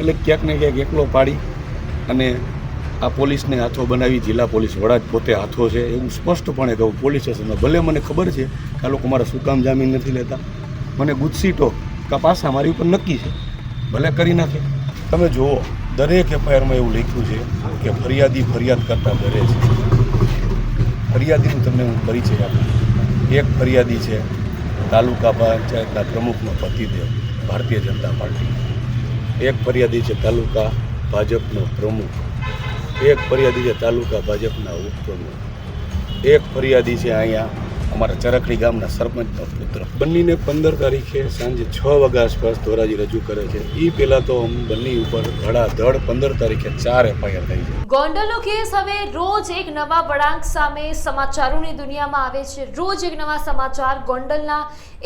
એટલે ક્યાંક ને ક્યાંક એકલો પાડી અને આ પોલીસને હાથો બનાવી, જિલ્લા પોલીસ વડા જ પોતે હાથો છે એવું સ્પષ્ટપણે કહું, પોલીસ સ્ટેશનમાં ભલે મને ખબર છે કે આ લોકો મારા શું કામ જામીન નથી લેતા. મને ગુજસીટો કા પાસા મારી ઉપર નક્કી છે. ભલે કરી નાખે. તમે જુઓ, દરેક એફઆઈઆરમાં એવું લખ્યું છે કે ફરિયાદી ફરિયાદ કરતાં ડરે છે. ફરિયાદીનું તમને હું પરિચય આપું. એક ફરિયાદી છે, તાલુકા પંચાયતના પ્રમુખનો પતિદેવ, ભારતીય જનતા પાર્ટી. એક ફરિયાદી છે તાલુકા ભાજપનો પ્રમુખ. એક ફરિયાદી છે તાલુકા ભાજપના ઉપપ્રમુખ. એક ફરિયાદી છે અહીંયા અમારા ચરખડી ગામના સરપંચનો પુત્ર. બંનેને પંદર તારીખે સાંજે છ વાગ્યા આસપાસ ધોરાજી રજૂ કરે છે. એ પહેલાં તો અમ બંને ઉપર ધડાધડ પંદર તારીખે ચાર એફઆઈઆર થઈ છે. ગોંડલનો કેસ હવે રોજ એક નવા વળાંક સામે સમાચારોની દુનિયામાં આવે છે. રોજ એક નવા સમાચાર ગોંડલના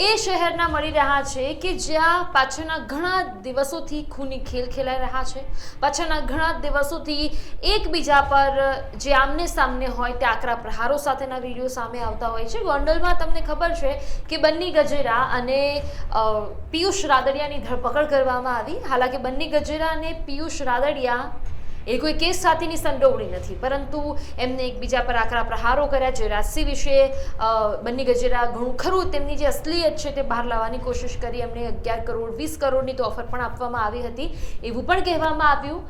એ શહેરના મળી રહ્યા છે કે જ્યાં પાછળના ઘણા દિવસોથી ખૂની ખેલ ખેલાઈ રહ્યા છે. પાછળના ઘણા દિવસોથી એકબીજા પર જે આમને સામને હોય તે આકરા પ્રહારો સાથેના વીડિયો સામે આવતા હોય છે. ગોંડલમાં તમને ખબર છે કે બન્ની ગજેરા અને પિયુષ રાદડિયાની ધરપકડ કરવામાં આવી. હાલાકી બન્ની ગજેરા અને પિયુષ રાદડિયા એ કોઈ કેસ સાથેની સંડોવણી નથી. પરંતુ એમને એકબીજા પર આકરા પ્રહારો કર્યા. જે રાશિ વિશે બન્ની ગજેરા ઘણું ખરું. તેમની જે અસલિયત છે તે બહાર લાવવાની કોશિશ કરી. એમને અગિયાર કરોડ, વીસ કરોડની તો ઓફર પણ આપવામાં આવી હતી. એવું પણ કહેવામાં આવ્યું.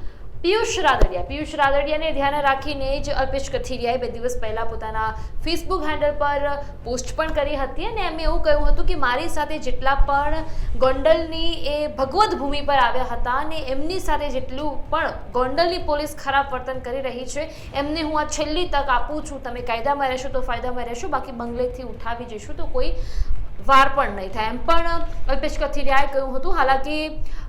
પિયુષ રાદડિયા. પિયુષ રાદડિયાને ધ્યાને રાખીને જ અલ્પેશ કથિરિયાએ બે દિવસ પહેલાં પોતાના ફેસબુક હેન્ડલ પર પોસ્ટ પણ કરી હતી અને એમને એવું કહ્યું હતું કે મારી સાથે જેટલા પણ ગોંડલની એ ભગવદ્ ભૂમિ પર આવ્યા હતા અને એમની સાથે જેટલું પણ ગોંડલની પોલીસ ખરાબ વર્તન કરી રહી છે, એમને હું આ છેલ્લી તક આપું છું. તમે કાયદામાં રહેશો તો ફાયદામાં રહેશો, બાકી બંગલેથી ઉઠાવી જઈશું તો કોઈ વાર પણ નહીં થાય. એમ પણ અલ્પેશ કથિરિયાએ કહ્યું હતું, હાલાકી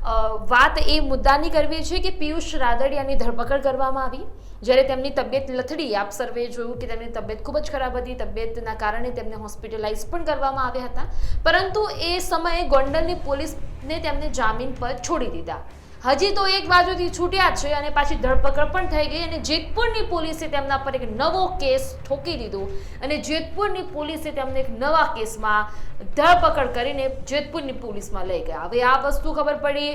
વાત એ મુદ્દાની કરવી છે કે પિયુષ રાદડિયાની ધરપકડ કરવામાં આવી. જ્યારે તેમની તબિયત લથડી, આપ સર્વે જોયું કે તેમની તબિયત ખૂબ જ ખરાબ હતી. તબિયતના કારણે તેમને હોસ્પિટલાઇઝ પણ કરવામાં આવ્યા હતા. પરંતુ એ સમયે ગોંડલની પોલીસને તેમને જામીન પર છોડી દીધા. હજી તો એક બાજુથી છૂટ્યા છે અને પાછી ધરપકડ પણ થઈ ગઈ અને જેતપુરની પોલીસે તેમના પર એક નવો કેસ ઠોકી દીધો. અને જેતપુરની પોલીસે તેમને એક નવા કેસમાં ધરપકડ કરીને જેતપુરની પોલીસમાં લઈ ગયા. હવે આ વસ્તુ ખબર પડી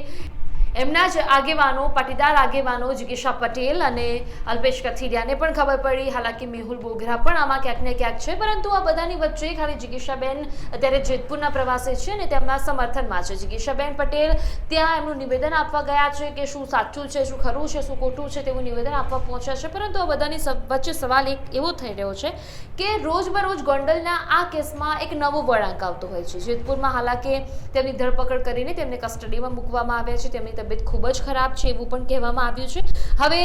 એમના જ આગેવાનો, પાટીદાર આગેવાનો જિગીશા પટેલ અને અલ્પેશ કથિરિયાને પણ ખબર પડી. હાલાકી મેહુલ બોગરા પણ આમાં ક્યાંક ને ક્યાંક છે, પરંતુ આ બધાની વચ્ચે ખાલી જિગીશાબેન અત્યારે જેતપુરના પ્રવાસે છે અને તેમના સમર્થનમાં છે. જિગીશાબેન પટેલ ત્યાં એમનું નિવેદન આપવા ગયા છે કે શું સાચું છે, શું ખરું છે, શું ખોટું છે તેવું નિવેદન આપવા પહોંચ્યા છે, પરંતુ આ બધાની વચ્ચે સવાલ એક એવો થઈ રહ્યો છે કે રોજબરોજ ગોંડલના આ કેસમાં એક નવો વળાંક આવતો હોય છે. જેતપુરમાં હાલાકી તેમની ધરપકડ કરીને તેમને કસ્ટડીમાં મૂકવામાં આવ્યા છે. તેમની તબિયત ખૂબ જ ખરાબ છે એવું પણ કહેવામાં આવ્યું છે. હવે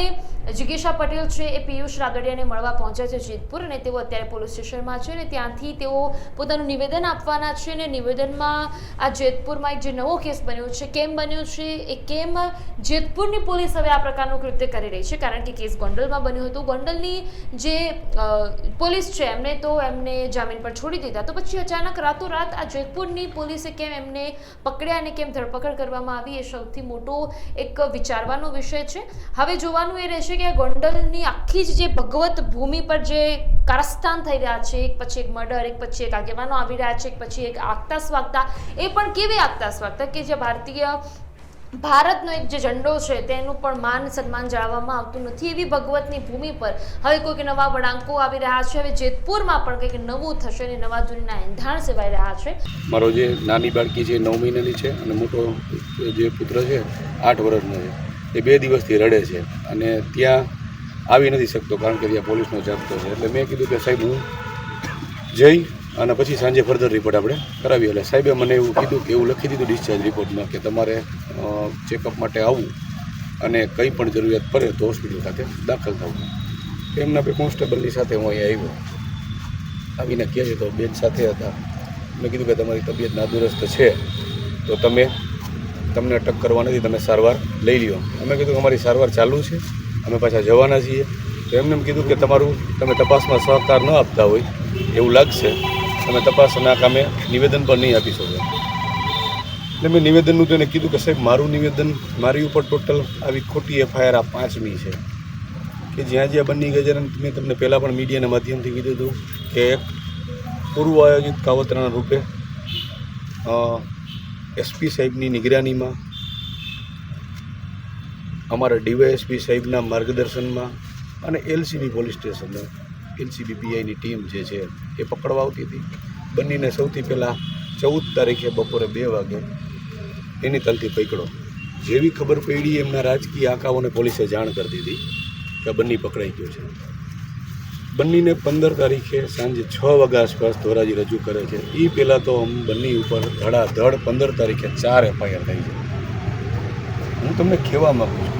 જિગીશા પટેલ છે એ પિયુષ રાદડિયાને મળવા પહોંચ્યા છે જેતપુર અને તેઓ અત્યારે પોલીસ સ્ટેશનમાં છે અને ત્યાંથી તેઓ પોતાનું નિવેદન આપવાના છે અને નિવેદનમાં આ જેતપુરમાં એક જે નવો કેસ બન્યો છે, કેમ બન્યો છે, એ કેમ જેતપુરની પોલીસ હવે આ પ્રકારનું કૃત્ય કરી રહી છે? કારણ કે કેસ ગોંડલમાં બન્યો હતો. ગોંડલની જે પોલીસ છે, એમને તો એમને જામીન પર છોડી દીધા. તો પછી અચાનક રાતોરાત આ જેતપુરની પોલીસે કેમ એમને પકડ્યા અને કેમ ધરપકડ કરવામાં આવી એ સૌથી મોટો એક વિચારવાનો વિષય છે. હવે જોવાનું એ રહેશે કે આ ગોંડલની આખી જ જે ભગવત ભૂમિ પર જે કારસ્તાન થઈ રહ્યા છે, એક પછી એક મર્ડર, એક પછી એક આગેવાનો આવી રહ્યા છે, એક પછી એક આગતા સ્વાગતા, એ પણ કેવી આગતા સ્વાગતા કે જે ભારતીય ભારતનો એક જે ઝંડો છે તેનું પણ માન સન્માન જાળવવામાં આવતું નથી એવી ભગવતની ભૂમિ પર હવે કોઈક નવા વળાંકો આવી રહ્યા છે. હવે જેતપુરમાં પણ કંઈક નવું થશે અને નવા જૂનીના એંધાણ સેવાઈ રહ્યા છે. મારો જે નાની બાળકી છે નવ મહિનાની છે અને મોટો જે પુત્ર છે આઠ વર્ષનો છે. એ બે દિવસથી રડે છે અને ત્યાં આવી નથી શકતો કારણ કે ત્યાં પોલીસનો જાપતો છે. એટલે મેં કીધું કે સાહેબ હું જઈ અને પછી સાંજે ફર્ધર રિપોર્ટ આપણે કરાવીએ. એટલે સાહેબે મને એવું કીધું કે એવું લખી દીધું ડિસ્ચાર્જ રિપોર્ટમાં કે તમારે ચેકઅપ માટે આવવું અને કંઈ પણ જરૂરિયાત પડે તો હોસ્પિટલ ખાતે દાખલ થવું. એમના બે કોન્સ્ટેબલની સાથે હું અહીંયા આવ્યો. આવીને કહે છે તો બેન સાથે હતા. મેં કીધું કે તમારી તબિયત નાદુરસ્ત છે, તો તમે, તમને અટક કરવા નથી, તમે સારવાર લઈ લ્યો. અમે કીધું કે અમારી સારવાર ચાલુ છે, અમે પાછા જવાના છીએ. તો એમને એમ કીધું કે તમારું, તમે તપાસમાં સહકાર ન આપતા હોય એવું લાગશે. તમે તપાસના કામે નિવેદન પણ નહીં આપી શકો. એટલે મેં નિવેદનનું તો એને કીધું કે સાહેબ, મારું નિવેદન, મારી ઉપર ટોટલ આવી ખોટી એફઆઈઆર આ પાંચમી છે. કે જ્યાં જ્યાં બની ગઈ મેં તમને પહેલાં પણ મીડિયાના માધ્યમથી કીધું હતું કે પૂર્વ આયોજિત કાવતરાના રૂપે એસપી સાહેબની નિગરાનીમાં, અમારા ડીવાયએસપી સાહેબના માર્ગદર્શનમાં અને એલસીબી પોલીસ સ્ટેશનના એલસીબી પીઆઈની ટીમ જે છે એ પકડવા આવતી હતી. બંનેને સૌથી પહેલાં ચૌદ તારીખે બપોરે બે વાગે એની તલથી પકડો. જેવી ખબર પડી એમના રાજકીય આંકાઓને પોલીસે જાણ કરી દીધી કે બંને પકડાઈ ગયો છે. બંનેને પંદર તારીખે સાંજે છ વાગ્યા આસપાસ ધોરાજી રજૂ કરે છે. એ પહેલાં તો આમ બંને ઉપર ધડાધડ પંદર તારીખે ચાર એફઆઈઆર થઈ છે. હું તમને કહેવા માગું છું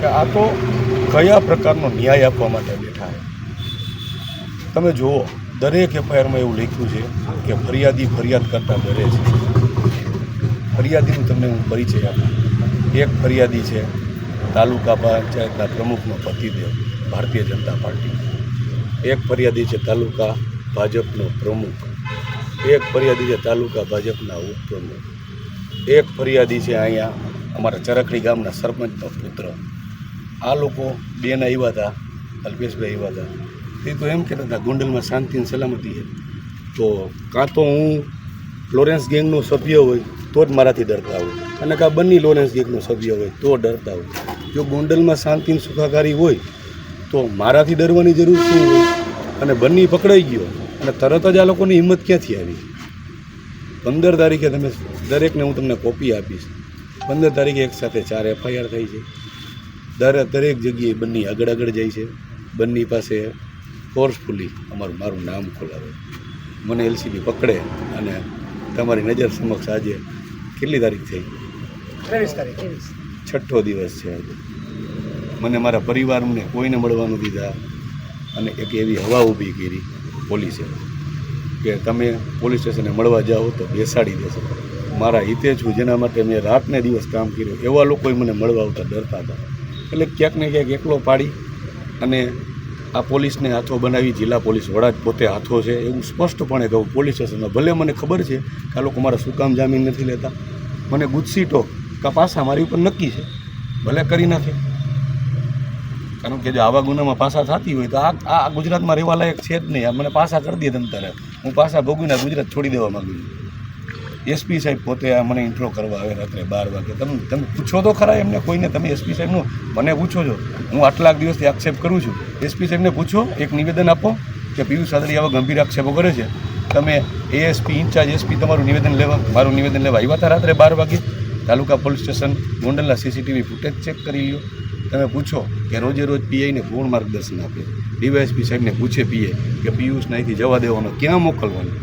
કે આ તો કયા પ્રકારનો ન્યાય આપવા માટે બેઠા છે? તમે જુઓ, દરેક એફઆઈઆરમાં એવું લખ્યું છે કે ફરિયાદી ફરિયાદ કરતાં ડરે છે. ફરિયાદીનું તમને હું પરિચય આપું. એક ફરિયાદી છે, તાલુકા પંચાયતના પ્રમુખનો પતિદેવ, ભારતીય જનતા પાર્ટી. એક ફરિયાદી છે તાલુકા ભાજપનો પ્રમુખ. એક ફરિયાદી છે તાલુકા ભાજપના ઉપપ્રમુખ. એક ફરિયાદી છે અહીંયા અમારા ચરખડી ગામના સરપંચનો પુત્ર. આ લોકો બેન આવ્યા હતા, અલ્પેશભાઈ આવ્યા હતા. તે તો એમ કહેતા હતા, ગોંડલમાં શાંતિ અને સલામતી છે તો કાં તો હું લોરેન્સ ગેંગનો સભ્ય હોય, તો જ મારાથી ડરતા હોય. અને કાં બંને લોરેન્સ ગેંગનો સભ્ય હોય, તો ડરતા હોય. જો ગોંડલમાં શાંતિ સુખાકારી હોય, તો મારાથી ડરવાની જરૂર શું હોય? અને બંને પકડાઈ ગયો. અને તરત જ આ લોકોની હિંમત ક્યાંથી આવી? પંદર તારીખે તમે દરેકને હું તમને કોપી આપીશ. પંદર તારીખે એક સાથે ચાર એફઆઈઆર થઈ છે. દરેક દરેક જગ્યાએ બંને આગળ આગળ જાય છે. બંને પાસે ફોર્સફુલી અમારું મારું નામ ખોલાવે. મને એલસીબી પકડે અને તમારી નજર સમક્ષ આજે કેટલી તારીખ થઈ? ત્રેવીસ તારીખ. છઠ્ઠો દિવસ છે આજે. મને મારા પરિવારને કોઈને મળવાનું દીધા અને એક એવી હવા ઊભી કરી પોલીસે કે તમે પોલીસ સ્ટેશને મળવા જાઓ તો બેસાડી દેશો. મારા હિતે છું જેના માટે મેં રાતને દિવસ કામ કર્યું એવા લોકોએ મને મળવા આવતા ડરતા હતા. એટલે ક્યાંક ને ક્યાંક એકલો પાડી અને આ પોલીસને હાથો બનાવી જિલ્લા પોલીસ વડા જ પોતે હાથો છે એવું સ્પષ્ટપણે કહું પોલીસ સ્ટેશનમાં. ભલે મને ખબર છે કે આ લોકો મારા શું કામ જામીન નથી લેતા. મને ગુજસીટો ટોક કા પાસા મારી ઉપર નક્કી છે. ભલે કરી નાખે. કારણ કે જો આવા ગુનામાં પાસા થતી હોય તો આ આ ગુજરાતમાં રહેવા લાયક છે જ નહીં. મને પાસા કરી દે તમ તારે હું પાસા ભોગવીને ગુજરાત છોડી દેવા માગું છું. એસપી સાહેબ પોતે આ મને ઇન્ટ્રો કરવા આવે રાત્રે બાર વાગે. તમે તમે પૂછો તો ખરા એમને કોઈને. તમે એસપી સાહેબનું મને પૂછો છો. હું આટલા દિવસથી આક્ષેપ કરું છું. એસપી સાહેબને પૂછો, એક નિવેદન આપો કે પિયુષ સાદરી આવા ગંભીર આક્ષેપો કરે છે. તમે એએસપી ઇન્ચાર્જ એસપી તમારું નિવેદન લેવા મારું નિવેદન લેવા આવ્યા હતા રાત્રે બાર વાગે. તાલુકા પોલીસ સ્ટેશન ગોંડલના સીસીટીવી ફૂટેજ ચેક કરી લ્યો. તમે પૂછો કે રોજે રોજ પીઆઈને પૂર્ણ માર્ગદર્શન આપે. ડીવાયએસપી સાહેબને પૂછે પીએ કે પિયુષને અહીંથી જવા દેવાનો ક્યાં મોકલવાનું?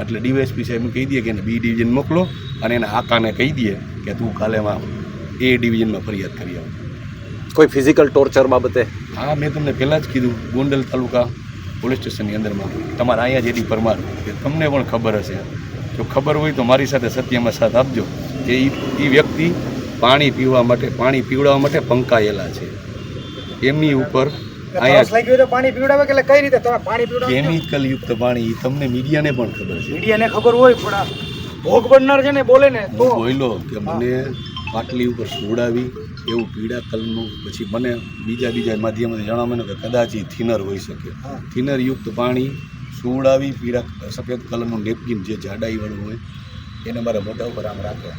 એટલે ડીવાયએસપી સાહેબ કહી દઈએ કે એને બી ડિવિઝન મોકલો અને એના આકાને કહી દે કે તું કાલેમાં એ ડિવિઝનમાં ફરિયાદ કરી આવ. કોઈ ફિઝિકલ ટોર્ચર બાબતે? હા મેં તમને પહેલાં જ કીધું ગોંડલ તાલુકા પોલીસ સ્ટેશનની અંદરમાં. તમારા અહીંયા જેડી પરમાર કે તમને પણ ખબર હશે. જો ખબર હોય તો મારી સાથે સત્યમાં સાથ આપજો કે એ એ વ્યક્તિ પાણી પીવા માટે પાણી પીવડાવવા માટે પંકાયેલા છે. એમની ઉપર પાણી પીવડાવે કે એટલે કઈ રીતે? તમે પાણી પીવડાવો કેમિકલ યુક્ત પાણી તમને મીડિયાને પણ ખબર છે. મીડિયાને ખબર હોય પણ ભોગ બનનાર છે ને બોલે ને તો. હું બોલ્યો કે મને પાટલી ઉપર સુવડાવી એવું પીળા કલરનું પછી મને બીજા બીજા માધ્યમથી જણાવવાનું કે કદાચ એ થિનર હોઈ શકે. હા. થિનર યુક્ત પાણી સુવડાવી પીળા સફેદ કલરનું નેપકિન જે જાડાઈવાળું હોય એને મારા મોઢા ઉપર આમ રાખ્યા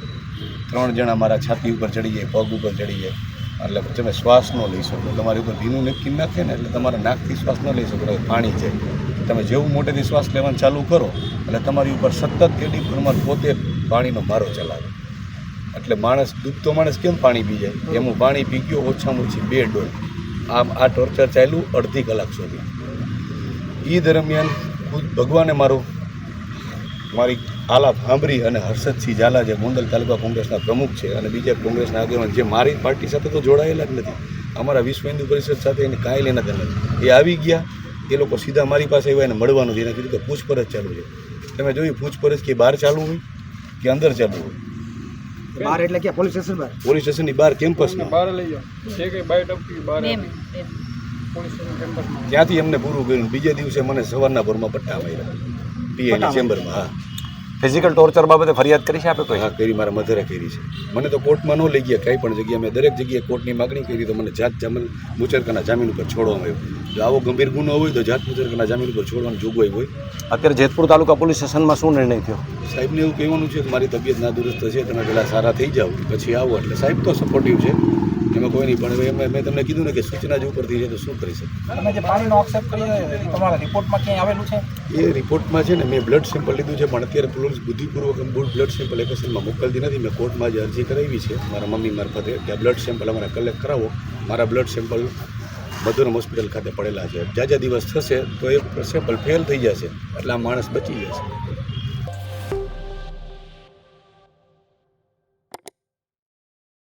ત્રણ જણા મારા છાતી ઉપર ચડી જાય પગ ઉપર ચડી જાય. એટલે તમે શ્વાસ ન લઈ શકો. તમારી ઉપર ભીનું નેપકિન નાખે ને, એટલે તમારા નાકથી શ્વાસ ન લઈ શકો પાણી છે. તમે જેવું મોટેથી શ્વાસ લેવાનું ચાલુ કરો, એટલે તમારી ઉપર સતત કેટલી પ્રમાણ પોતે પાણીનો મારો ચલાવે. એટલે માણસ, ડૂબતો માણસ કેમ પાણી પી જાય? એમ પાણી પી ગયો, ઓછામાં ઓછી બે ડોલ. આમ આ ટોર્ચર ચાલ્યું અડધી કલાક સુધી. એ દરમિયાન ખુદ ભગવાને મારું, મારી આલાપ સાંભળી અને હર્ષદસિંહ ઝાલા જે ગોંડલ તાલુકા કોંગ્રેસના પ્રમુખ છે અને બીજા કોંગ્રેસના આગેવાન જે મારી પાર્ટી સાથે તો જોડાયેલા જ નથી. અમારા વિશ્વ હિન્દુ પરિષદ સાથે એને કાંઈ લેના દેના એ આવી ગયા એ લોકો સીધા મારી પાસે આવ્યા એને મળવાનું છે. એને કીધું કે પૂછપરછ ચાલુ છે. તમે જોયું પૂછપરછ કે બહાર ચાલુ હોય કે અંદર ચાલુ હોય? બહાર એટલે ક્યાં? પોલીસ સ્ટેશન બહાર? પોલીસ સ્ટેશનની બહાર કેમ્પસમાં? બહાર લઈ જાઓ. જે કંઈ બાય આપી. બહાર પોલીસ ત્યાંથી અમને પૂરું કર્યું. બીજે દિવસે મને સવારના ભરમાં પટ્ટા માર્યા. પીએની ચેમ્બરમાં હા. ફિઝિકલ ટોર્ચર બાબતે ફરિયાદ કરી છે આપે કોઈ? હા કરી મારા મધરે કરી છે. મને તો કોર્ટમાં ન લઈ ગયા કંઈ પણ જગ્યાએ. મેં દરેક જગ્યાએ કોર્ટની માગણી કરી તો મને જાત જામીન મુચરકાના જામીન ઉપર છોડવામાં આવ્યો. જો આવો ગંભીર ગુનો હોય તો જાત મુચરકાના જામીન ઉપર છોડવાની જોગવાઈ હોય. અત્યારે જેતપુર તાલુકા પોલીસ સ્ટેશનમાં શું નિર્ણય થયો? સાહેબને એવું કહેવાનું છે કે મારી તબિયત ના દુરસ્ત છે તમે પહેલાં સારા થઈ જાઓ પછી આવો. એટલે સાહેબ તો સપોર્ટિવ છે. એમાં કોઈ નહીં પણ હવે મેં તમને કીધું ને કે સૂચના જ ઉપરથી છે તો શું કરી શકે તમે જે પાણીનો આક્ષેપ કર્યો તમારા રિપોર્ટમાં ક્યાંય આવેલું છે? એ રિપોર્ટમાં છે ને મેં બ્લડ સેમ્પલ લીધું છે પણ અત્યારે પોલીસ બુદ્ધિપૂર્વક બ્લડ સેમ્પલ એપ્લિકેશનમાં મોકલતી નથી. મેં કોર્ટમાં જે અરજી કરાવી છે મારા મમ્મી મારફતે કે બ્લડ સેમ્પલ અમારે કલેક્ટ કરાવો. મારા બ્લડ સેમ્પલ મધુરમ હોસ્પિટલ ખાતે પડેલા છે. જ્યાં દિવસ થશે તો એ સેમ્પલ ફેલ થઈ જશે. એટલે આ માણસ બચી જશે.